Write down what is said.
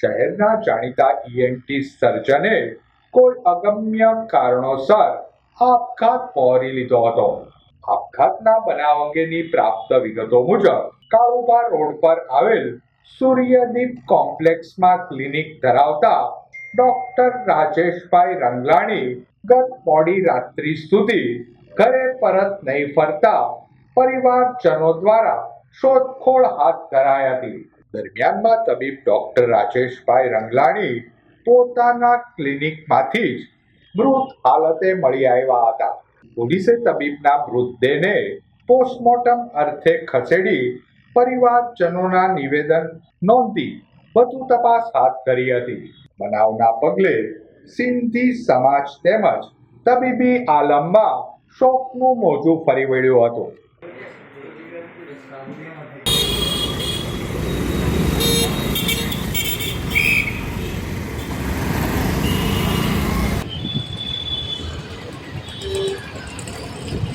શહેરના જાણીતા ઈએનટી સર્જને કોઈ અગમ્ય કારણોસર આપઘાત પહોરી લીધો હતો. આપઘાતના બનાવ અંગેની પ્રાપ્ત વિગતો મુજબ કાળુબા રોડ પર આવેલ સૂર્યદીપ કોમ્પ્લેક્સમાં ક્લિનિક ધરાવતા ડોક્ટર રાજેશભાઈ રંગલાણી ગત મોડી રાત્રિ સુધી ઘરે પરત નહીં ફરતા પરિવારજનો દ્વારા શોધખોળ હાથ ધરાઈ હતી. દરમિયાનમાં તબીબ ડોક્ટર રાજેશભાઈ રંગલાણી પોતાના ક્લિનિકમાંથી જ મૃત હાલતે મળી આવ્યા હતા. પોલીસે તબીબના મૃતદેહને પોસ્ટમોર્ટમ અર્થે ખસેડી પરિવારજનોના નિવેદન નોંધી વધુ તપાસ હાથ ધરી હતી. બનાવના પગલે સિંધી સમાજ તેમજ તબીબી આલમમાં શોકનું મોજું ફરી વળ્યું હતું.